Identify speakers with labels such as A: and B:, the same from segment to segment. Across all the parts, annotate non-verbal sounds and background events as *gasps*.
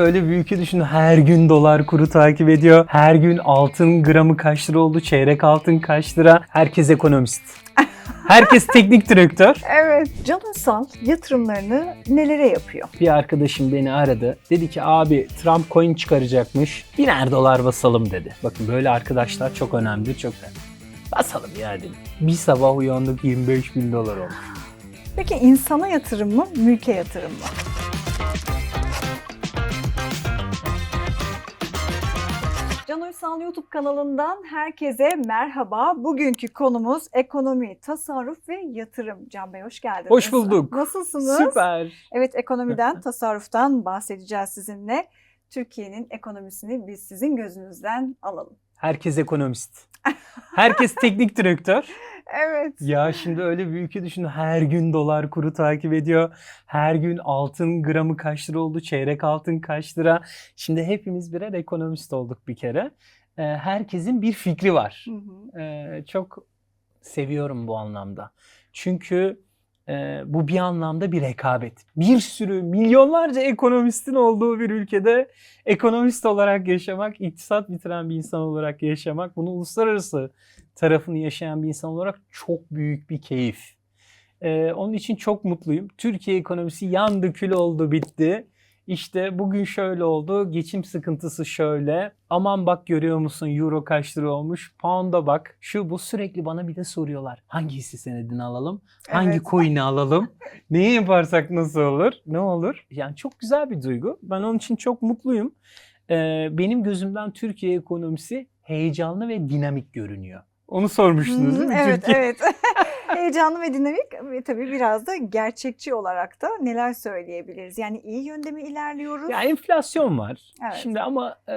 A: Öyle bir ülke düşün her gün dolar kuru takip ediyor. Her gün altın gramı kaç lira oldu, çeyrek altın kaç lira. Herkes ekonomist. *laughs* Herkes teknik direktör.
B: Evet. Can Ünsal yatırımlarını nelere yapıyor?
A: Bir arkadaşım beni aradı. Dedi ki abi Trump coin çıkaracakmış. Biner dolar basalım dedi. Bakın böyle arkadaşlar çok önemlidir, çok önemli. Basalım ya dedim. Bir sabah uyandık 25 bin dolar olmuş.
B: Peki insana yatırım mı, mülke yatırım mı? Can Uysal YouTube kanalından herkese merhaba. Bugünkü konumuz ekonomi, tasarruf ve yatırım. Can Bey hoş geldiniz.
A: Hoş bulduk.
B: Nasılsınız?
A: Süper.
B: Evet ekonomiden, *laughs* tasarruftan bahsedeceğiz sizinle. Türkiye'nin ekonomisini biz sizin gözünüzden alalım.
A: Herkes ekonomist. Herkes teknik direktör. *laughs*
B: Evet.
A: Ya şimdi öyle bir ülke düşün her gün dolar kuru takip ediyor. Her gün altın gramı kaç lira oldu, çeyrek altın kaç lira. Şimdi hepimiz birer ekonomist olduk bir kere. Ee, herkesin bir fikri var.
B: Hı hı.
A: Ee, çok seviyorum bu anlamda. Çünkü e, bu bir anlamda bir rekabet. Bir sürü milyonlarca ekonomistin olduğu bir ülkede ekonomist olarak yaşamak, iktisat bitiren bir insan olarak yaşamak, bunu uluslararası tarafını yaşayan bir insan olarak çok büyük bir keyif. Ee, onun için çok mutluyum. Türkiye ekonomisi yandı kül oldu bitti. İşte bugün şöyle oldu, geçim sıkıntısı şöyle. Aman bak görüyor musun euro kaç lira olmuş, pound'a bak. Şu bu sürekli bana bir de soruyorlar. Hangi hisse senedini alalım, hangi
B: Evet.
A: coin'i alalım, *laughs* neyi yaparsak nasıl olur, ne olur? Yani çok güzel bir duygu. Ben onun için çok mutluyum. Ee, benim gözümden Türkiye ekonomisi heyecanlı ve dinamik görünüyor. Onu sormuştunuz değil mi?
B: Evet,
A: Türkiye-
B: evet. *laughs* Heyecanlı ve dinamik ve tabii biraz da gerçekçi olarak da neler söyleyebiliriz? Yani iyi yönde mi ilerliyoruz?
A: Ya enflasyon var.
B: Evet.
A: Şimdi ama e,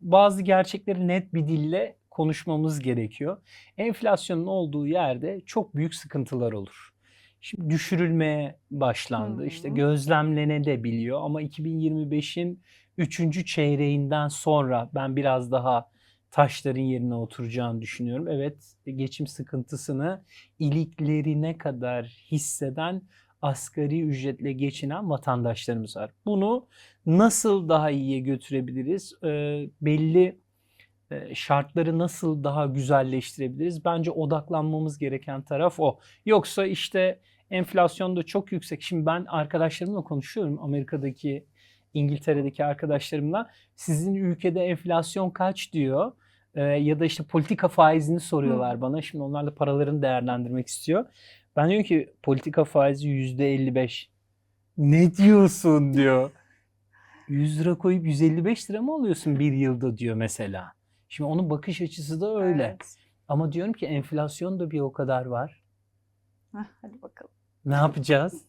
A: bazı gerçekleri net bir dille konuşmamız gerekiyor. Enflasyonun olduğu yerde çok büyük sıkıntılar olur. Şimdi düşürülmeye başlandı.
B: Hı
A: İşte
B: hı.
A: gözlemlenebiliyor ama 2025'in 3. çeyreğinden sonra ben biraz daha taşların yerine oturacağını düşünüyorum. Evet, geçim sıkıntısını iliklerine kadar hisseden asgari ücretle geçinen vatandaşlarımız var. Bunu nasıl daha iyiye götürebiliriz? Ee, belli e, şartları nasıl daha güzelleştirebiliriz? Bence odaklanmamız gereken taraf o. Yoksa işte enflasyon da çok yüksek. Şimdi ben arkadaşlarımla konuşuyorum. Amerika'daki, İngiltere'deki arkadaşlarımla. Sizin ülkede enflasyon kaç diyor. Ee, ya da işte politika faizini soruyorlar
B: Hı.
A: bana. Şimdi onlar da paralarını değerlendirmek istiyor. Ben diyorum ki politika faizi yüzde 55. Ne diyorsun diyor. 100 lira koyup 155 lira mı alıyorsun bir yılda diyor mesela. Şimdi onun bakış açısı da öyle.
B: Evet.
A: Ama diyorum ki enflasyon da bir o kadar var.
B: Hadi bakalım.
A: Ne yapacağız?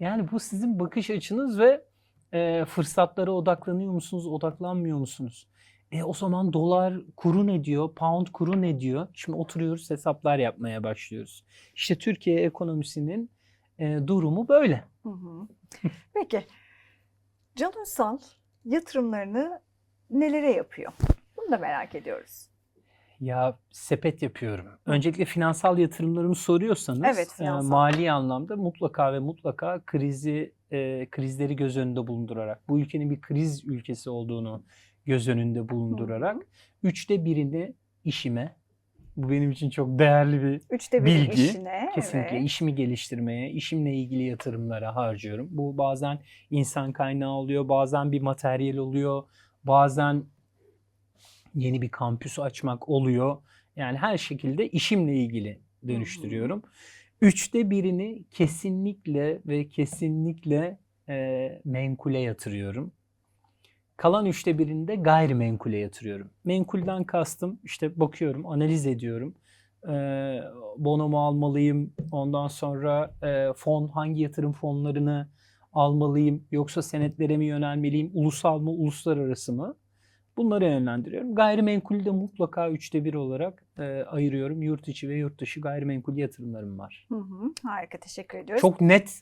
A: Yani bu sizin bakış açınız ve e, fırsatlara odaklanıyor musunuz, odaklanmıyor musunuz? E o zaman dolar kuru ne diyor, pound kuru ne diyor? Şimdi oturuyoruz hesaplar yapmaya başlıyoruz. İşte Türkiye ekonomisinin e, durumu böyle.
B: Hı hı. Peki. Can Ünsal yatırımlarını nelere yapıyor? Bunu da merak ediyoruz.
A: Ya sepet yapıyorum. Öncelikle finansal yatırımlarımı soruyorsanız
B: Evet,
A: e,
B: finansal.
A: mali anlamda mutlaka ve mutlaka krizi e, krizleri göz önünde bulundurarak bu ülkenin bir kriz ülkesi olduğunu göz önünde bulundurarak üçte birini işime bu benim için çok değerli bir
B: Üçte bir
A: Bilgi,
B: işine.
A: Kesinlikle
B: evet.
A: işimi geliştirmeye, işimle ilgili yatırımlara harcıyorum. Bu bazen insan kaynağı oluyor, bazen bir materyal oluyor, bazen yeni bir kampüs açmak oluyor. Yani her şekilde işimle ilgili dönüştürüyorum. Üçte birini kesinlikle ve kesinlikle e, menkule yatırıyorum. Kalan üçte birini de gayrimenkule yatırıyorum. Menkulden kastım işte bakıyorum, analiz ediyorum. E, bono mu almalıyım? Ondan sonra e, fon hangi yatırım fonlarını almalıyım? Yoksa senetlere mi yönelmeliyim? Ulusal mı, uluslararası mı? Bunları yönlendiriyorum. Gayrimenkulü de mutlaka üçte bir olarak e, ayırıyorum. Yurt içi ve yurt dışı gayrimenkul yatırımlarım var.
B: Hı hı. Harika teşekkür ediyoruz.
A: Çok net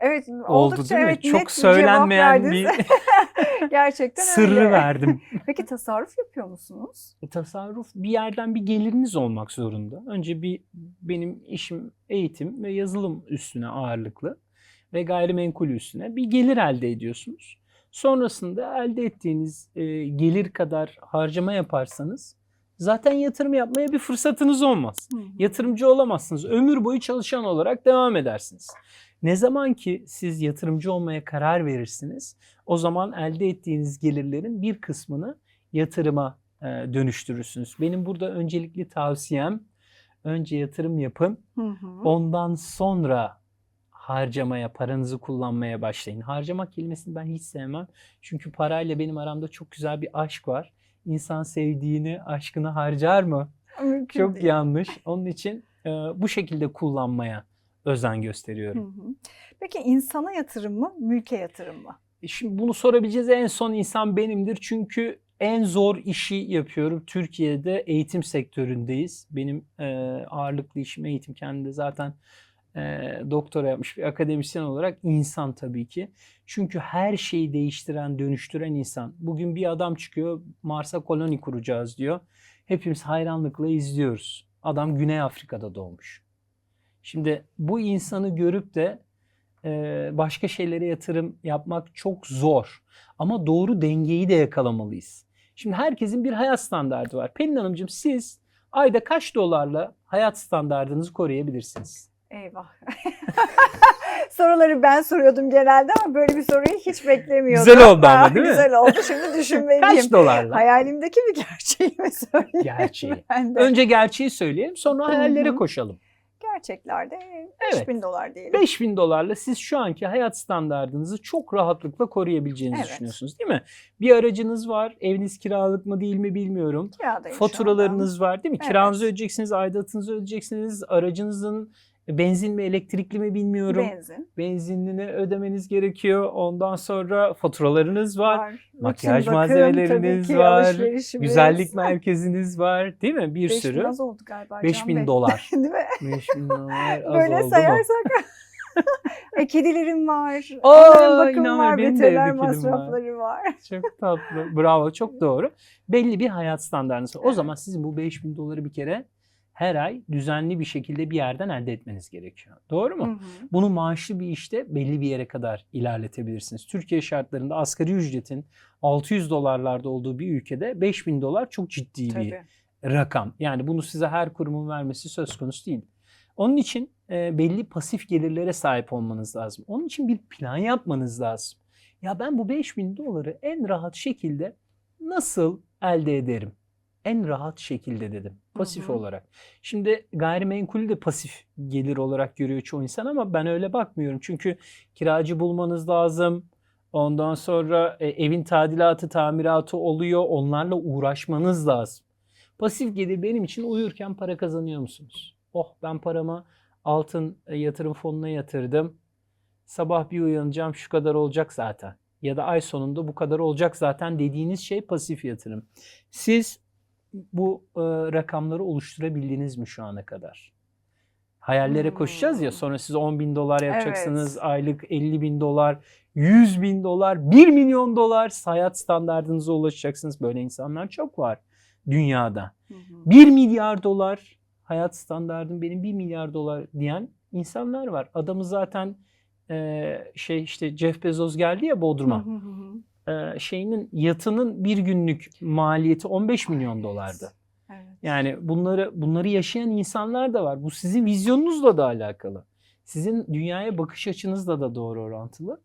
B: evet,
A: oldu
B: oldukça
A: değil mi?
B: evet, net
A: Çok
B: cevap
A: söylenmeyen bir
B: verdiniz. *laughs* Gerçekten *laughs*
A: sırrı
B: öyle.
A: verdim. *laughs*
B: Peki tasarruf yapıyor musunuz?
A: E, tasarruf bir yerden bir geliriniz olmak zorunda. Önce bir benim işim eğitim ve yazılım üstüne ağırlıklı ve gayrimenkul üstüne bir gelir elde ediyorsunuz. Sonrasında elde ettiğiniz e, gelir kadar harcama yaparsanız zaten yatırım yapmaya bir fırsatınız olmaz.
B: Hı hı.
A: Yatırımcı olamazsınız. Ömür boyu çalışan olarak devam edersiniz. Ne zaman ki siz yatırımcı olmaya karar verirsiniz, o zaman elde ettiğiniz gelirlerin bir kısmını yatırıma e, dönüştürürsünüz. Benim burada öncelikli tavsiyem önce yatırım yapın,
B: Hı hı.
A: ondan sonra harcamaya, paranızı kullanmaya başlayın. Harcamak kelimesini ben hiç sevmem. Çünkü parayla benim aramda çok güzel bir aşk var. İnsan sevdiğini, aşkını harcar mı?
B: Mümkün
A: Çok
B: değil.
A: yanlış. Onun için e, bu şekilde kullanmaya özen gösteriyorum.
B: hı. Peki insana yatırım mı, mülke yatırım mı?
A: E Şimdi bunu sorabileceğiz en son insan benimdir. Çünkü en zor işi yapıyorum. Türkiye'de eğitim sektöründeyiz. Benim e, ağırlıklı işim eğitim. Kendi zaten e, doktora yapmış bir akademisyen olarak insan tabii ki. Çünkü her şeyi değiştiren, dönüştüren insan. Bugün bir adam çıkıyor Mars'a koloni kuracağız diyor. Hepimiz hayranlıkla izliyoruz. Adam Güney Afrika'da doğmuş. Şimdi bu insanı görüp de e, başka şeylere yatırım yapmak çok zor. Ama doğru dengeyi de yakalamalıyız. Şimdi herkesin bir hayat standardı var. Pelin Hanımcığım siz ayda kaç dolarla hayat standardınızı koruyabilirsiniz?
B: Eyvah. *laughs* Soruları ben soruyordum genelde ama böyle bir soruyu hiç beklemiyordum.
A: Güzel oldu ama *laughs* değil mi?
B: Güzel oldu. Şimdi *laughs* düşünmeliyim.
A: Kaç dolarla?
B: Hayalimdeki bir gerçeği mi söyleyeyim?
A: Gerçeği. Önce gerçeği söyleyelim sonra hayallere koşalım.
B: Gerçeklerde
A: Evet.
B: 5000 dolar diyelim.
A: 5000 dolarla siz şu anki hayat standardınızı çok rahatlıkla koruyabileceğinizi
B: Evet.
A: düşünüyorsunuz değil mi? Bir aracınız var. Eviniz kiralık mı değil mi bilmiyorum.
B: Kiradayım.
A: Faturalarınız var değil mi?
B: Evet.
A: Kiranızı ödeyeceksiniz, aidatınızı ödeyeceksiniz. Aracınızın benzin mi elektrikli mi bilmiyorum.
B: Benzin
A: Benzinini ödemeniz gerekiyor. Ondan sonra faturalarınız var.
B: var.
A: Makyaj
B: bakım,
A: malzemeleriniz
B: ki,
A: var. Güzellik *laughs* merkeziniz var değil mi? Bir
B: 5000
A: sürü.
B: az oldu galiba. Can
A: 5000
B: Bey.
A: dolar. *laughs*
B: Değil mi?
A: 5000 dolar az
B: Böyle
A: oldu
B: sayarsak. *laughs* e, kedilerim var.
A: Aa,
B: onların bakımı var. Veteriner
A: kedim var.
B: masrafları var.
A: Çok tatlı. Bravo. Çok doğru. Belli bir hayat standartınız var. O zaman sizin bu 5000 doları bir kere her ay düzenli bir şekilde bir yerden elde etmeniz gerekiyor. Doğru mu?
B: Hı hı.
A: Bunu maaşlı bir işte belli bir yere kadar ilerletebilirsiniz. Türkiye şartlarında asgari ücretin 600 dolarlarda olduğu bir ülkede 5000 dolar çok ciddi bir
B: Tabii.
A: rakam. Yani bunu size her kurumun vermesi söz konusu değil. Onun için e, belli pasif gelirlere sahip olmanız lazım. Onun için bir plan yapmanız lazım. Ya ben bu 5000 doları en rahat şekilde nasıl elde ederim? En rahat şekilde dedim. Pasif
B: Hı hı.
A: olarak. Şimdi gayrimenkulü de pasif gelir olarak görüyor çoğu insan ama ben öyle bakmıyorum. Çünkü kiracı bulmanız lazım. Ondan sonra e, evin tadilatı, tamiratı oluyor. Onlarla uğraşmanız lazım. Pasif gelir benim için uyurken para kazanıyor musunuz? Oh ben paramı altın e, yatırım fonuna yatırdım. Sabah bir uyanacağım şu kadar olacak zaten. Ya da ay sonunda bu kadar olacak zaten dediğiniz şey pasif yatırım. Siz bu e, rakamları oluşturabildiniz mi şu ana kadar? Hayallere koşacağız ya
B: Hmm.
A: sonra siz 10 bin dolar yapacaksınız.
B: Evet.
A: Aylık 50 bin dolar, 100 bin dolar, 1 milyon dolar hayat standartınıza ulaşacaksınız. Böyle insanlar çok var dünyada.
B: Hı hı.
A: 1 milyar dolar hayat standardım benim 1 milyar dolar diyen insanlar var. Adamı zaten e, şey işte Jeff Bezos geldi ya Bodrum'a.
B: Hı hı hı.
A: E, şeyinin yatının bir günlük maliyeti 15 milyon dolardı.
B: Evet.
A: Yani bunları bunları yaşayan insanlar da var. Bu sizin vizyonunuzla da alakalı. Sizin dünyaya bakış açınızla da doğru orantılı.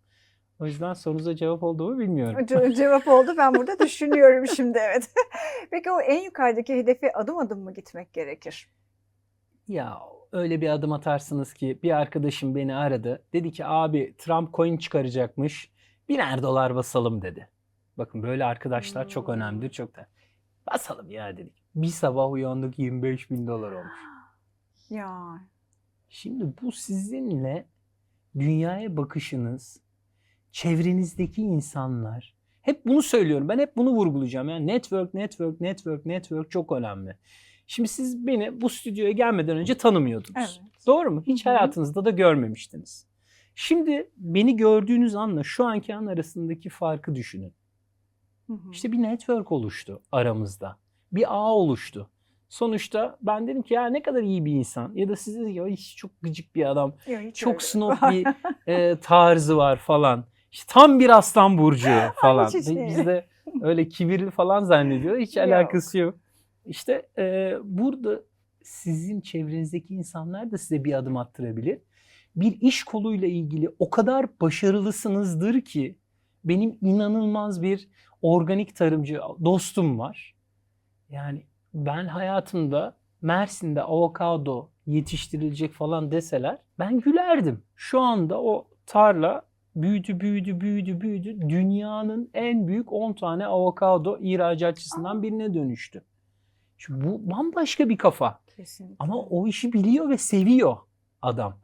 A: O yüzden sorunuza cevap oldu mu bilmiyorum.
B: Ce- Cevap oldu. Ben burada *laughs* düşünüyorum şimdi evet. Peki o en yukarıdaki hedefe adım adım mı gitmek gerekir?
A: Ya öyle bir adım atarsınız ki bir arkadaşım beni aradı. Dedi ki abi Trump coin çıkaracakmış. Biner dolar basalım dedi. Bakın böyle arkadaşlar çok
B: Hmm.
A: önemlidir. Çok da basalım ya dedik. Bir sabah uyandık 25 bin dolar olmuş. *gasps*
B: Ya
A: Şimdi bu sizinle dünyaya bakışınız, çevrenizdeki insanlar, hep bunu söylüyorum. Ben hep bunu vurgulayacağım. Yani network, network, network, network çok önemli. Şimdi siz beni bu stüdyoya gelmeden önce tanımıyordunuz.
B: evet.
A: Doğru mu? Hiç hayatınızda da görmemiştiniz. Şimdi beni gördüğünüz anla şu anki an arasındaki farkı düşünün.
B: Hı hı.
A: İşte bir network oluştu aramızda. Bir ağ oluştu. Sonuçta ben dedim ki ya ne kadar iyi bir insan. Ya da siz ya hiç çok gıcık bir adam.
B: Hiç
A: Çok
B: öyle.
A: snob *laughs* bir e, tarzı var falan. İşte tam bir aslan burcu *laughs* falan.
B: hiç değil.
A: Biz de öyle kibirli falan zannediyor. Hiç *laughs*
B: Yok.
A: alakası yok. İşte e, burada sizin çevrenizdeki insanlar da size bir adım attırabilir. Bir iş koluyla ilgili o kadar başarılısınızdır ki benim inanılmaz bir organik tarımcı dostum var. Yani ben hayatımda Mersin'de avokado yetiştirilecek falan deseler ben gülerdim. Şu anda o tarla büyüdü büyüdü büyüdü büyüdü. Dünyanın en büyük 10 tane avokado ihracatçısından birine dönüştü. Şimdi bu bambaşka bir kafa.
B: Kesinlikle.
A: Ama o işi biliyor ve seviyor adam.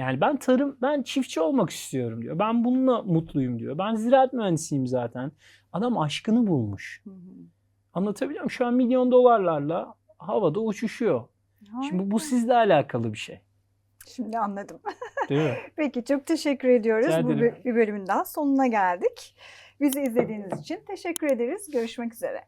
A: Yani ben tarım, ben çiftçi olmak istiyorum diyor. Ben bununla mutluyum diyor. Ben ziraat mühendisiyim zaten. Adam aşkını bulmuş.
B: Hı hı.
A: Anlatabiliyor muyum? Şu an milyon dolarlarla havada uçuşuyor. Şimdi bu, sizle alakalı bir şey.
B: Şimdi anladım. *laughs*
A: Değil mi?
B: Peki çok teşekkür ediyoruz.
A: Rica
B: Bu bir bölümün daha sonuna geldik. Bizi izlediğiniz için teşekkür ederiz. Görüşmek üzere.